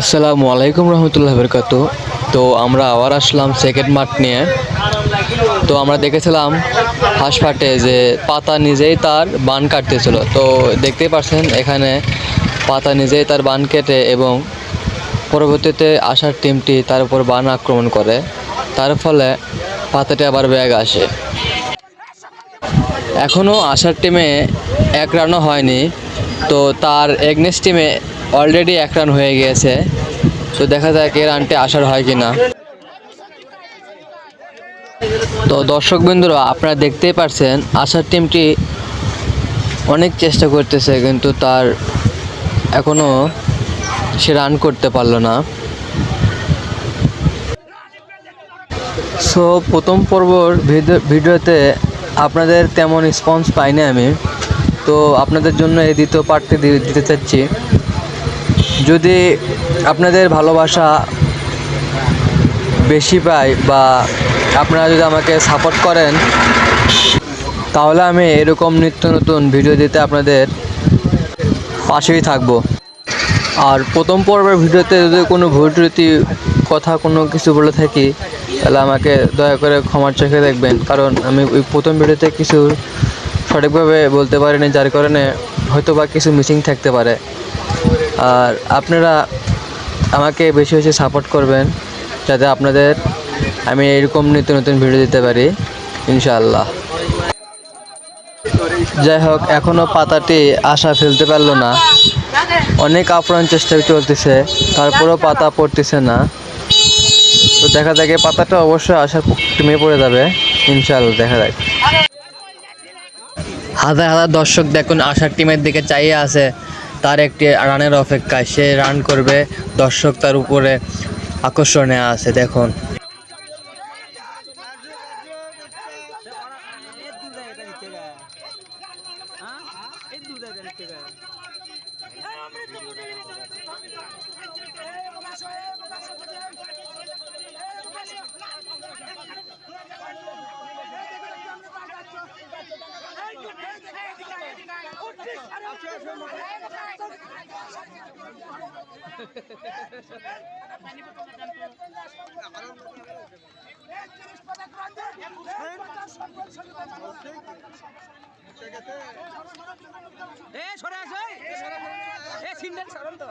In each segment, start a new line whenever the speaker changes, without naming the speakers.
আসসালামু আলাইকুম রহমতুল্লাহ বরকাত। তো আমরা আবার আসলাম সেকেন্ড মাঠ নিয়ে। তো আমরা দেখেছিলাম হাঁসফাটে যে পাতা নিজেই তার বান কাটতেছিল। তো দেখতেই পাচ্ছেন এখানে পাতা নিজেই তার বান কেটে এবং পরবর্তীতে আসার টিমটি তার উপর বান আক্রমণ করে। তার ফলে পাতাটি আবার ব্যাগ আসে। এখনও আসার টিমে এক রানও হয়নি। তো তার এগনেস্ট টিমে অলরেডি এক রান হয়ে গিয়েছে। তো দেখা যাক এই রানটি আসার হয় কি না তো দর্শক বিন্দুরা আপনারা দেখতেই পারছেন আসার টিমটি অনেক চেষ্টা করতেছে, কিন্তু তার এখনও সে রান করতে পারল না। সো প্রথম পর্বর ভিডিও ভিডিওতে আপনাদের তেমন রেসপন্স পাইনি আমি। তো আপনাদের জন্য এই দ্বিতীয় পার্টটি দিতে চাচ্ছি। যদি আপনাদের ভালোবাসা বেশি পাই বা আপনারা যদি আমাকে সাপোর্ট করেন, তাহলে আমি এরকম নিত্য নতুন ভিডিও দিতে আপনাদের পাশেই থাকব। আর প্রথম পর্বের ভিডিওতে যদি কোনো ভুল ত্রুটি, কথা কোনো কিছু বলে থাকি, তাহলে আমাকে দয়া করে ক্ষমার চোখে দেখবেন। কারণ আমি ওই প্রথম ভিডিওতে কিছু সঠিকভাবে বলতে পারিনি, যার কারণে হয়তো বা কিছু মিসিং থাকতে পারে। আর আপনারা আমাকে বেশি বেশি সাপোর্ট করবেন যাতে আপনাদের আমি এরকম নিত্য নতুন ভিডিও দিতে পারি, ইনশাআল্লাহ। যাই হোক এখনও পাতাটি আশা ফেলতে পারল না। অনেক আপ্রাণ চেষ্টা চলতেছে, তারপরেও পাতা পড়তেছে না। তো দেখা যাক পাতাটা অবশ্যই আশার টিমে পড়ে যাবে, ইনশাআল্লাহ, দেখা যাক। হাজার হাজার দর্শক দেখুন, আশার টিমের দিকে চাইয়ে আছে। তার একটি রানের অপেক্ষায় সে রান করবে দর্শক তার উপরে আকর্ষণে আছে দেখুন।
এ সরে আসো এ সিন্ডেল সরন তো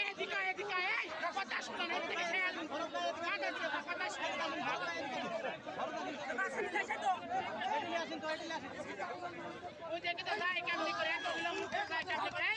এদিকে এদিকে এই কথা শুনো না এদিকে খেয়াল কথা শুনো ওই দেখে তো যাই কেমনি করে এত বিলম্ব করে কেমনি করে। এই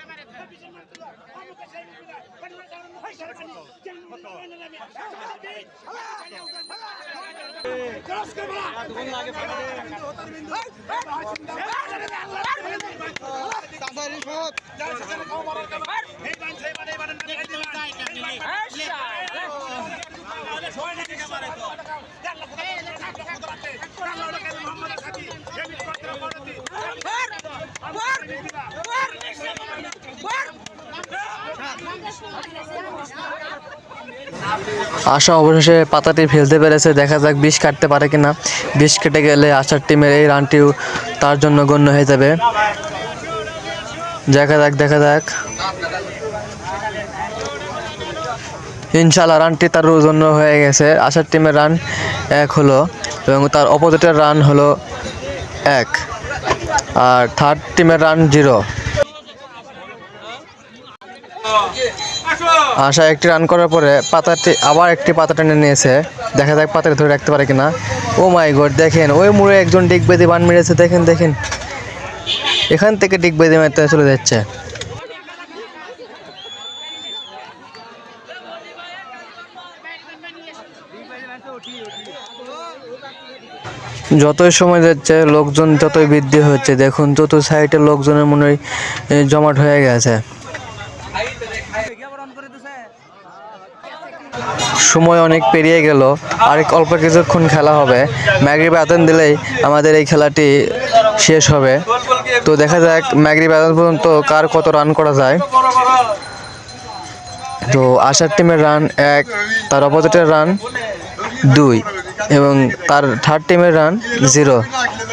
এটা
আশা অবশেষে পাতাটি ফেলতে পেরেছে। দেখা যাক বিষ কাটতে পারে কিনা। বিষ কেটে গেলে আশার টিমের এই রানটিও তার জন্য গণ্য হয়ে যাবে। দেখা যাক দেখা যাক। ইনশাল্লাহ রানটি তার জন্য হয়ে গেছে। আশার টিমের রান এক হলো এবং তার অপোজিটের রান হলো এক। আর থার্ড টিমের রান জিরো আশা একটি রান করার পরে পাতাটি আবার একটি পাতা টেনে নিয়েছে। দেখা যাক পাতাকে ধরে রাখতে পারে কিনা। ও মাই গড দেখেন, ওই মুড়ে একজন ডিগ বেঁধে বান মেরেছে। দেখেন দেখেন। এখান থেকে ডিগ মারতে চলে যাচ্ছে। যতই সময় যাচ্ছে, লোকজন ততই বৃদ্ধি হচ্ছে। দেখুন চতুর সাইডে লোকজনের মনে জমাট হয়ে গেছে। সময় অনেক পেরিয়ে গেল আর অল্প কিছুক্ষণ খেলা হবে। ম্যাগরিব আদান দিলেই আমাদের এই খেলাটি শেষ হবে। তো দেখা যাক ম্যাগরিব আদান পর্যন্ত কার কত রান করা যায়। তো আশার টিমের রান এক, তার অপোজিটের রান দুই এবং তার থার্ড টিমের রান জিরো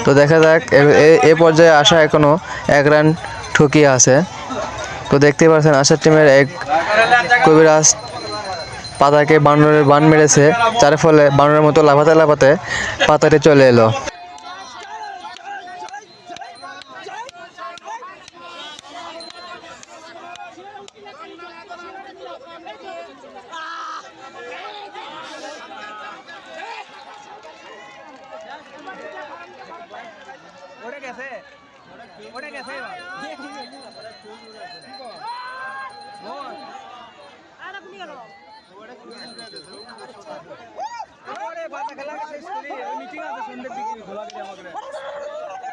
তো দেখা যাক, এ- পর্যায়ে আশা এখনও এক রান ঠকিয়ে আছে। তো দেখতে পাচ্ছেন, আশার টিমের এক কবিরাজ পাতাকে বানরের বান মেরেছে, যার ফলে বানরের মতো লাফাতে লাফাতে পাতাটি চলে এলো।
ওটা গেছে ওটা গেছে এবার ওরে বাতা খেলা শেষ করি ওই মিটিং আছে সন্ধ্যের দিকে ঘোলা দিলে আমাকে শেষ করে দেবো মিটিং কই তুমি আঞ্জায় না দাও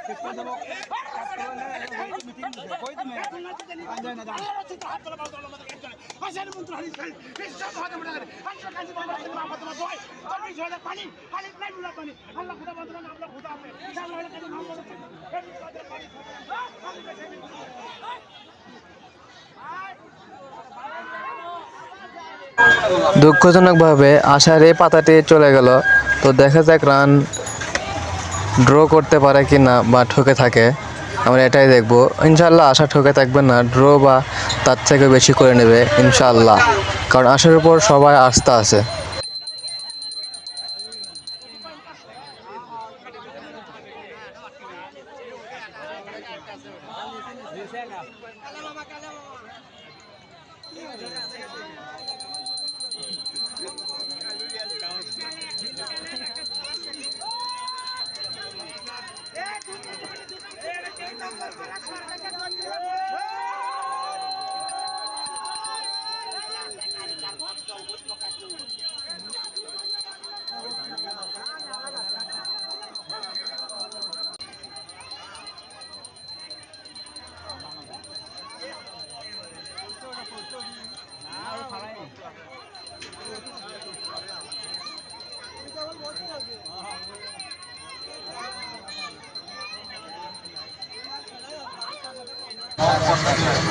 দুঃখজনকভাবে আশার এই পাতাটি চলে গেল। তো দেখা যাক রান ড্র করতে পারে কি না বা ঠকে থাকে, আমরা এটাই দেখব। ইনশাল্লাহ আশা ঠকে থাকবে না ড্র বা তার থেকে বেশি করে নেবে ইনশাল্লাহ কারণ আশার উপর সবাই আস্থা আছে। এই দখল করা সরকারকে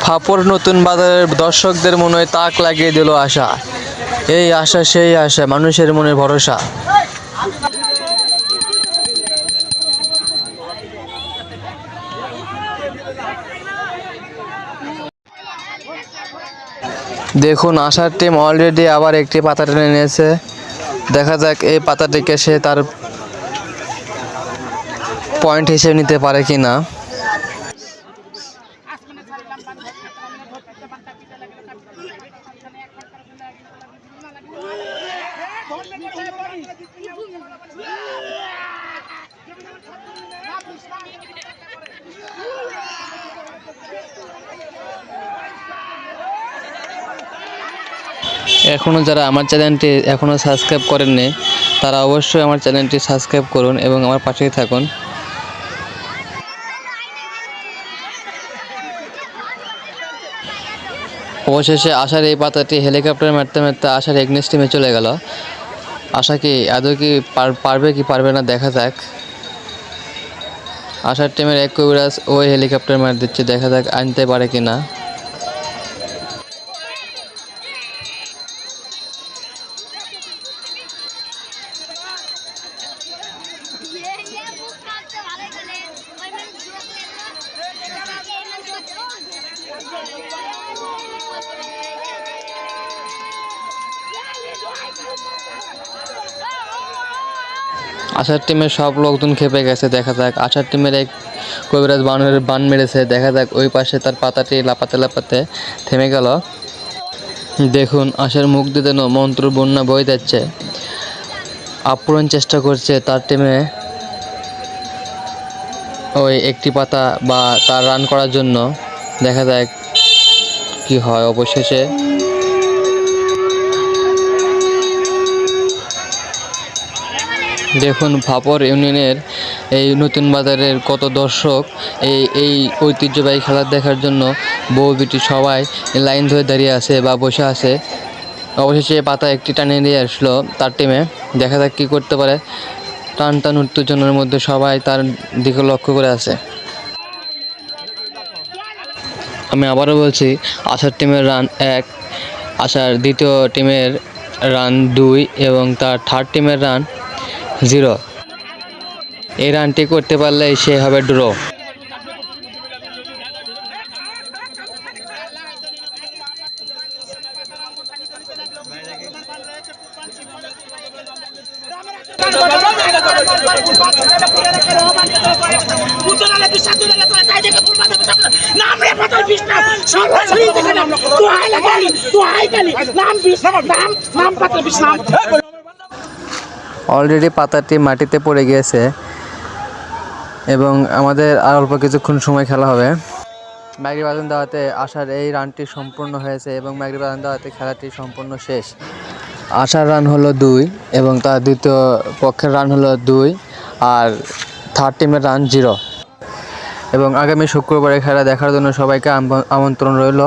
ফাপড় নতুন বাজারের দর্শকদের মনে তাক লাগিয়ে দিল আশা। এই আশা, সেই আশা, মানুষের মনে ভরসা। দেখুন, আশার টিম অলরেডি আবার একটি পাতা টেনে নিয়েছে। দেখা যাক এই পাতাটিকে সে তার পয়েন্ট হিসেবে নিতে পারে কি না
আসমানে ছাড়লাম বান ধরতে সামনে ধরতে বানটা পিছে লাগে না সামনে এক ঘণ্টা লাগে না লাগে
এখনও যারা আমার চ্যানেলটি এখনও সাবস্ক্রাইব করেননি, তারা অবশ্যই আমার চ্যানেলটি সাবস্ক্রাইব করুন এবং আমার পাশেই থাকুন। অবশেষে আশার এই পাতাটি হেলিকপ্টার মারতে মারতে আশার এগনেস্ট টিমে চলে গেল। আশা কি আদৌ কি পারবে কি পারবে না দেখা যাক। আশার টিমের এক কবিরাজ ওই হেলিকপ্টার মার দিচ্ছে, দেখা যাক আনতে পারে কি না আশার টিমের সব লোকজন খেপে গেছে, দেখা যাক। আশার টিমের এক কবিরাজ বানের বান মেরেছে, দেখা যাক ওই পাশে তার পাতাটি লাপাতে লাপাতে থেমে গেল। দেখুন আশার মুখ দিতে মন্ত্র বন্যা বয়ে যাচ্ছে। আপ্রণ চেষ্টা করছে তার টিমে ওই একটি পাতা বা তার রান করার জন্য। দেখা যাক কি হয় অবশেষে। দেখুন ভাপর ইউনিয়নের এই নতুন বাজারের কত দর্শক, এই এই ঐতিহ্যবাহী খেলা দেখার জন্য বউ বিটি সবাই লাইন ধরে দাঁড়িয়ে আছে বা বসে আছে। অবশেষে পাতা একটি টানে নিয়ে আসলো তার টিমে দেখা যাক কী করতে পারে। টান টান উত্তেজনার মধ্যে সবাই তার দিকে লক্ষ্য করে আছে। আমি আবারও বলছি আশার টিমের রান এক আশার দ্বিতীয় টিমের রান দুই এবং তার থার্ড টিমের রান জিরো। এই রানটি করতে পারলে সে হবে ড্র।
নাম তো হাই লাগালি তো নাম নাম নাম পাতাল বিষ নাম।
অলরেডি পাতাটি মাটিতে পড়ে গিয়েছে এবং আমাদের আর অল্প কিছুক্ষণ সময় খেলা হবে। ম্যাগরি বাদন দেওয়াতে আশার এই রানটি সম্পূর্ণ হয়েছে এবং ম্যাগরি বাদন দেওয়াতে খেলাটি সম্পূর্ণ শেষ। আশার রান হলো দুই এবং তার দ্বিতীয় পক্ষের রান হলো দুই আর থার্ড টিমের রান জিরো এবং আগামী শুক্রবারের খেলা দেখার জন্য সবাইকে আমন্ত্রণ রইল।